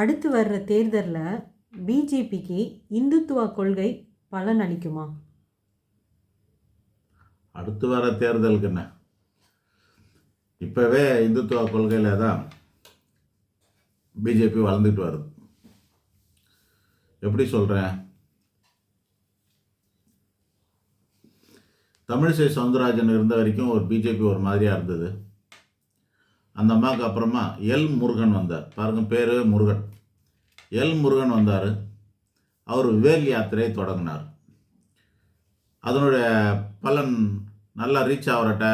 அடுத்து வர்ற தேர்தலில் பிஜேபிக்கு இந்துத்துவ கொள்கை பலன் அளிக்குமா? அடுத்து வர தேர்தலுக்கு என்ன? இப்போவே இந்துத்துவ கொள்கையில் தான் பிஜேபி வளர்ந்துட்டு வருது. எப்படி சொல்கிறேன் தமிழிசை சவுந்தரராஜன் இருந்த வரைக்கும் ஒரு பிஜேபி ஒரு மாதிரியாக இருந்தது. அந்த அம்மாவுக்கு அப்புறமா எல் முருகன் வந்தார். பாருங்க பேர் முருகன். எல் முருகன் வந்தார். அவர் வேல் யாத்திரையை தொடங்கினார். அதனுடைய பலன் நல்லா ரீச் ஆகிற ட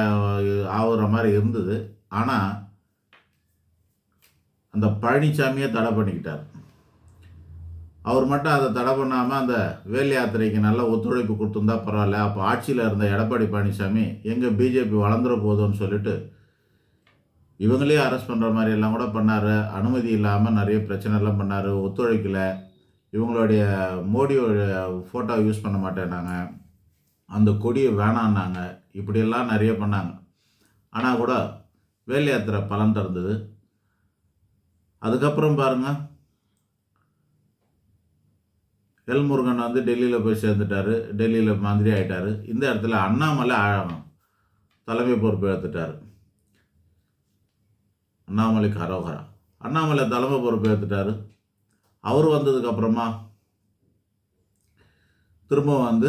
ஆகுற மாதிரி இருந்தது. ஆனால் அந்த பழனிசாமியை தடை பண்ணிக்கிட்டார். அவர் மட்டும் அதை தடை பண்ணாமல் அந்த வேல் யாத்திரைக்கு நல்ல ஒத்துழைப்பு கொடுத்துருந்தா பரவாயில்ல. அப்போ ஆட்சியில் இருந்த எடப்பாடி பழனிசாமி எங்கே பிஜேபி வளர்ந்துட போதும்னு சொல்லிட்டு இவங்களே அரெஸ்ட் பண்ணுற மாதிரி எல்லாம் கூட பண்ணார். அனுமதி இல்லாமல் நிறைய பிரச்சனைலாம் பண்ணார். ஒத்துழைக்கலை. இவங்களுடைய மோடியோட ஃபோட்டோ யூஸ் பண்ண மாட்டேன்னாங்க. அந்த கொடியை வேணான்னாங்க. இப்படியெல்லாம் நிறைய பண்ணாங்க. ஆனால் கூட வேல் யாத்திரை பலன் தந்தது. அதுக்கப்புறம் பாருங்கள் எல் முருகன் வந்து டெல்லியில் போய் சேர்ந்துட்டாரு. டெல்லியில் மந்திரி ஆகிட்டார் இந்த இடத்துல அண்ணாமலை ஆ- தலைமை பொறுப்பு எடுத்துட்டார் அண்ணாமலைக்கு கரோகரா அண்ணாமலை தலைமை பொறுப்பேற்றுட்டார் அவர் வந்ததுக்கப்புறமா திரும்ப வந்து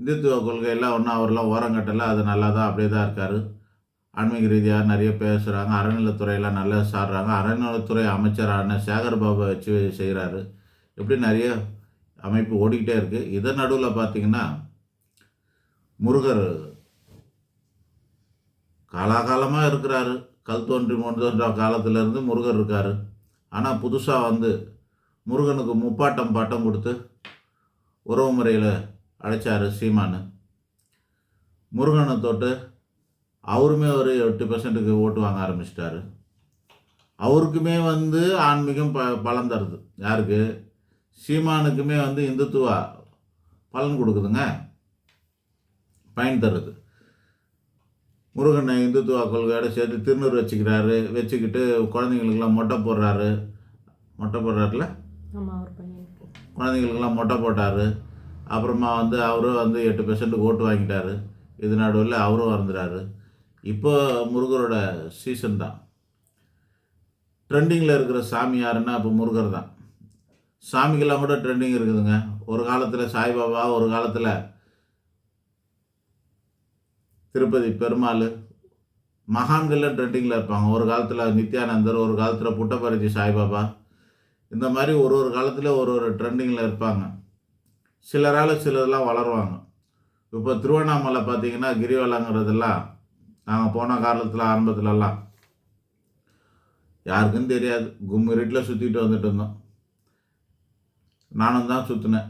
இந்துத்துவ கொள்கையெல்லாம் ஒன்றும் அவரெல்லாம் ஓரங்கட்டலை அது நல்லா தான் அப்படியே தான் இருக்கார். ஆன்மீக ரீதியாக நிறைய பேசுகிறாங்க அறநிலைத்துறையெல்லாம் நல்லா சாடுறாங்க. அறநிலைத்துறை அமைச்சரான சேகர் பாபா வச்சு செய்கிறாரு இப்படி நிறைய அமைப்பு ஓடிக்கிட்டே இருக்குது இதன் நடுவில் பார்த்தீங்கன்னா முருகர் காலாகாலமாக இருக்கிறாரு. கல் தோன்றி மண் தோன்ற காலத்திலேருந்து முருகர் இருக்கார். ஆனால் புதுசாக வந்து முருகனுக்கு முப்பாட்டம் பாட்டம் கொடுத்து உறவு முறையில் அழைச்சாரு சீமானு. முருகனை தொட்டு அவருமே ஒரு எட்டு பர்சன்ட்டுக்கு ஓட்டு வாங்க ஆரம்பிச்சிட்டாரு. அவருக்குமே வந்து ஆன்மீகம் ப பலன் தருது. யாருக்கு? சீமானுக்குமே வந்து இந்துத்துவா பலன் கொடுக்குதுங்க. பயன் தருது. முருகனை இந்துத்துவா கொள்கையோட சேர்த்து திருநூறு வச்சுக்கிறாரு. வச்சுக்கிட்டு குழந்தைங்களுக்கெல்லாம் மொட்டை போடுறாரு. மொட்டை போடுறாருல? குழந்தைங்களுக்கெல்லாம் மொட்டை போட்டார். அப்புறமா வந்து அவரும் வந்து எட்டு பெர்சன்ட் ஓட்டு வாங்கிட்டாரு. இது நடுவில் அவரும் வந்துறாரு இப்போ முருகரோட சீசன் தான். ட்ரெண்டிங்கில் இருக்கிற சாமி யாருன்னா இப்போ முருகர் தான். சாமிக்கெல்லாம் கூட ட்ரெண்டிங் இருக்குதுங்க. ஒரு காலத்தில் சாய்பாபா ஒரு காலத்தில் திருப்பதி பெருமாள் மகான்கள்லாம் ட்ரெண்டிங்கில் இருப்பாங்க. ஒரு காலத்தில் நித்யானந்தர் ஒரு காலத்தில் புட்டபரிஜி சாய்பாபா. இந்த மாதிரி ஒரு ஒரு காலத்தில் ஒரு ஒரு ட்ரெண்டிங்கில் இருப்பாங்க. சிலரால் சிலரெலாம் வளருவாங்க. இப்போ திருவண்ணாமலை பார்த்தீங்கன்னா கிரிவலங்கிறதெல்லாம் நாங்கள் போன காலத்தில் ஆரம்பத்துலலாம் யாருக்கும் தெரியாது. கும்மி இருட்டில் சுற்றிட்டு வந்துட்டு இருந்தோம். நானும் தான் சுற்றினேன்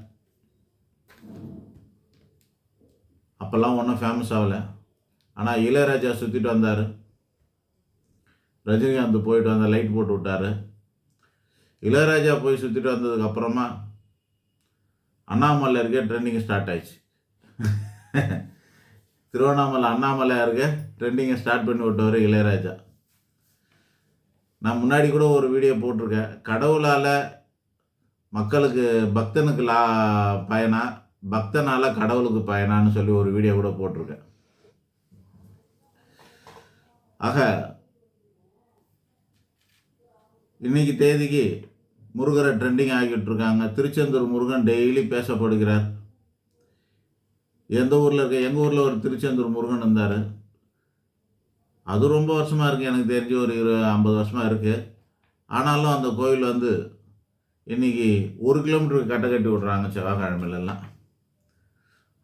அப்போல்லாம் ஒன்றும் ஃபேமஸ் ஆகலை. ஆனால் இளையராஜா சுற்றிட்டு வந்தார். ரஜினிகாந்த் போயிட்டு வந்தார் லைட் போட்டு விட்டாரு. இளையராஜா போய் சுற்றிட்டு வந்ததுக்கு அப்புறமா அண்ணாமலை இருக்க ட்ரெண்டிங் ஸ்டார்ட் ஆயிடுச்சு. திருவண்ணாமலை அண்ணாமலையாக இருக்க ட்ரெண்டிங்கை ஸ்டார்ட் பண்ணி விட்டவர் இளையராஜா. நான் முன்னாடி கூட ஒரு வீடியோ போட்டிருக்கேன். கடவுளால் மக்களுக்கு பக்தனுக்கு லா பயனா பக்தனால கடவுளுக்கு பயனான்னு சொல்லி ஒரு வீடியோ கூட போட்டிருக்கேன். ஆக இன்னைக்கு தேதிக்கு முருகரை ட்ரெண்டிங் ஆகிட்டு இருக்காங்க. திருச்செந்தூர் முருகன் டெய்லி பேசப்படுகிறார். எந்த ஊரில் இருக்க எங்கள் ஊரில் ஒரு திருச்செந்தூர் முருகன் இருந்தார். அது ரொம்ப வருஷமாக இருக்குது எனக்கு தெரிஞ்சு ஒரு இரு ஐம்பது வருஷமாக இருக்குது ஆனாலும் அந்த கோயில் வந்து இன்னைக்கு ஒரு கிலோமீட்டருக்கு கட்டை கட்டி விட்றாங்க செவ்வாய்க்கிழமையிலலாம்.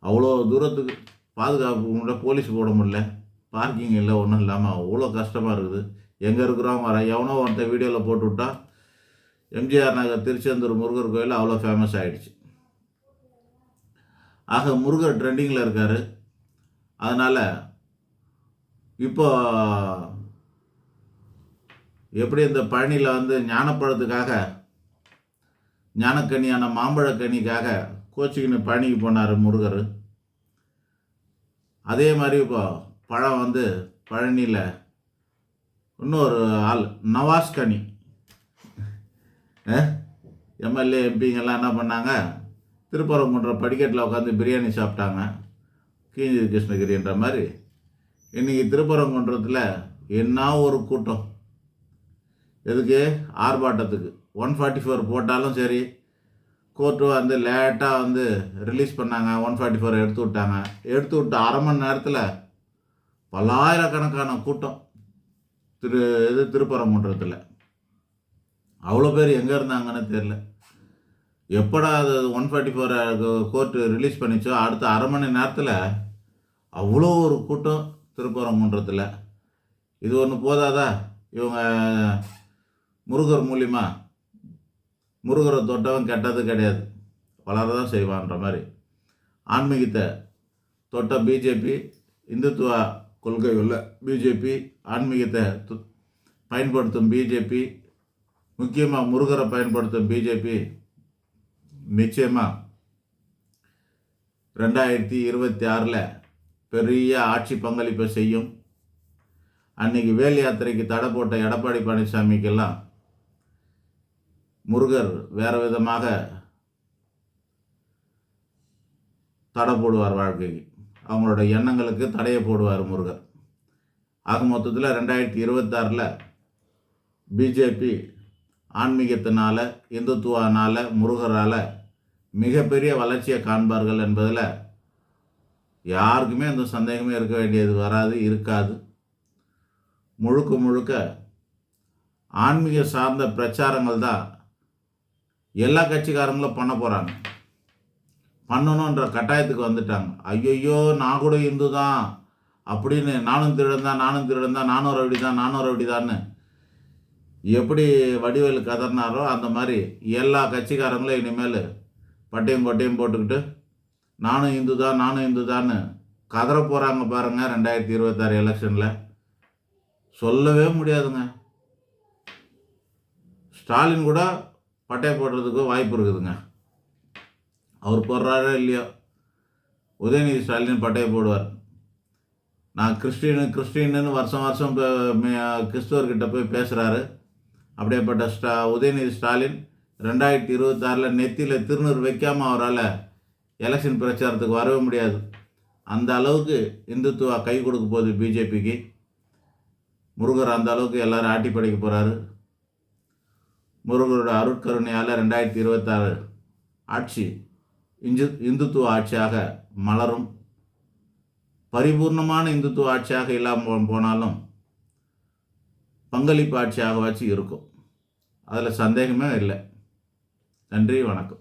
அவ்வளோ தூரத்துக்கு பாதுகாப்பு கூட போலீஸ் போட முடியல. பார்க்கிங் இல்லை ஒன்றும் இல்லாமல் அவ்வளோ கஷ்டமாக இருக்குது. எங்கே இருக்கிறோம் வர எவனோ ஒருத்த வீடியோவில் போட்டு விட்டா எம்ஜிஆர் நகர் திருச்செந்தூர் முருகர் கோயில் அவ்வளோ ஃபேமஸ் ஆகிடுச்சு ஆக முருகர் ட்ரெண்டிங்கில் இருக்கார். அதனால் இப்போ எப்படி இந்த பழனியில் வந்து ஞானப்பழத்துக்காக ஞானக்கனியான மாம்பழக்கனிக்காக கோச்சிக்கின்னு பழனிக்கு போனார் முருகர். அதே மாதிரி இப்போ பழம் வந்து பழனியில் இன்னொரு ஆள் நவாஸ் கனி. எம்எல்ஏ எம்பிங்கெல்லாம் என்ன பண்ணாங்க? திருப்பரங்குன்ற படிக்கட்டில் உட்காந்து பிரியாணி சாப்பிட்டாங்க. கீஞ்சி கிருஷ்ணகிரின்ற மாதிரி. இன்றைக்கி திருப்பரங்குன்றத்தில் என்ன ஒரு கூட்டம்? எதுக்கு? ஆர்ப்பாட்டத்துக்கு. ஒன் ஃபார்ட்டி ஃபோர் போட்டாலும் சரி கோர்ட்டு வந்து லேட்டாக வந்து ரிலீஸ் பண்ணாங்க. ஒன் ஃபார்ட்டி ஃபோர் எடுத்து விட்டாங்க. எடுத்து விட்டு அரை மணி நேரத்தில் பல்லாயிரக்கணக்கான கூட்டம் திரு இது திருப்பரங்குன்றத்தில். அவ்வளோ பேர் எங்கே இருந்தாங்கன்னு தெரில எப்படா அது one forty four court release பண்ணிச்சோ அடுத்த அரை மணி நேரத்தில் அவ்வளோ ஒரு கூட்டம் திருப்பரங்குன்றத்தில். இது ஒன்று போதாதா? இவங்க முருகர் மூலிமா முருகரை தொட்டவன் கெட்டது கிடையாது. வளரதான் செய்வான்ற மாதிரி. ஆன்மீகத்தை தொட்ட பிஜேபி இந்துத்துவா கொள்கை உள்ள பிஜேபி ஆன்மீகத்தை பயன்படுத்தும் பிஜேபி முக்கியமாக முருகரை பயன்படுத்தும் பிஜேபி நிச்சயமாக ரெண்டாயிரத்தி இருபத்தி ஆறில் பெரிய ஆட்சி பங்களிப்பை செய்யும். அன்னைக்கு வேல் யாத்திரைக்கு தடை போட்ட எடப்பாடி பழனிசாமிக்கெல்லாம் முருகர் வேறு விதமாக தடை போடுவார் வாழ்க்கைக்கு. அவங்களோட எண்ணங்களுக்கு தடையை போடுவார் முருகர். ஆக மொத்தத்தில் ரெண்டாயிரத்தி இருபத்தாறில் பிஜேபி ஆன்மீகத்தினால இந்துத்துவனால் முருகரால் மிகப்பெரிய வளர்ச்சியை காண்பார்கள் என்பதில் யாருக்குமே அந்த சந்தேகமே இருக்க வேண்டியது வராது இருக்காது. முழுக்க முழுக்க ஆன்மீக சார்ந்த பிரச்சாரங்கள் தான் எல்லா கட்சிக்காரங்களும் பண்ண போகிறாங்க பண்ணணுன்ற கட்டாயத்துக்கு வந்துட்டாங்க. ஐயையோ நான் கூட இந்து தான் அப்படின்னு நானும் திருடன் தான் நானும் திருடன் தான் நானும் ரவுடி தான் நானும் ரவுடி தான்னு எப்படி வடிவேலு கதறினாரோ அந்த மாதிரி எல்லா கட்சிக்காரங்களும் இனிமேல் பட்டையும் கொட்டையும் போட்டுக்கிட்டு நானும் இந்து தான் நானும் இந்து தான்னு கதற போகிறாங்க பாருங்கள் ரெண்டாயிரத்தி இருபத்தாறு எலெக்ஷனில். சொல்லவே முடியாதுங்க. ஸ்டாலின் கூட பட்டை போடுறதுக்கு வாய்ப்பு இருக்குதுங்க. அவர் போடுறாரோ இல்லையோ? உதயநிதி ஸ்டாலின் பட்டையை போடுவார். நான் கிறிஸ்டினு கிறிஸ்டின்னு வருஷம் வருஷம் கிறிஸ்துவர்கிட்ட போய் பேசுகிறாரு அப்படியேப்பட்ட ஸ்டா உதயநிதி ஸ்டாலின் ரெண்டாயிரத்தி இருபத்தாறில் நெத்தியில் திருநூறு வைக்காமல் அவரால் எலெக்ஷன் பிரச்சாரத்துக்கு வரவே முடியாது. அந்த அளவுக்கு இந்துத்துவா கை கொடுக்க போகுது பிஜேபிக்கு. முருகர் அந்த அளவுக்கு எல்லோரும் ஆட்டி படிக்க போகிறாரு முருகரோட அருட்கருணையால் ரெண்டாயிரத்தி இருபத்தாறு ஆட்சி இந்து இந்துத்துவ ஆட்சியாக மலரும் பரிபூர்ணமான இந்துத்துவ ஆட்சியாக இல்லாமல் போனாலும் பங்களிப்பு ஆட்சியாகவாச்சும் இருக்கும். அதில் சந்தேகமே இல்லை. நன்றி வணக்கம்.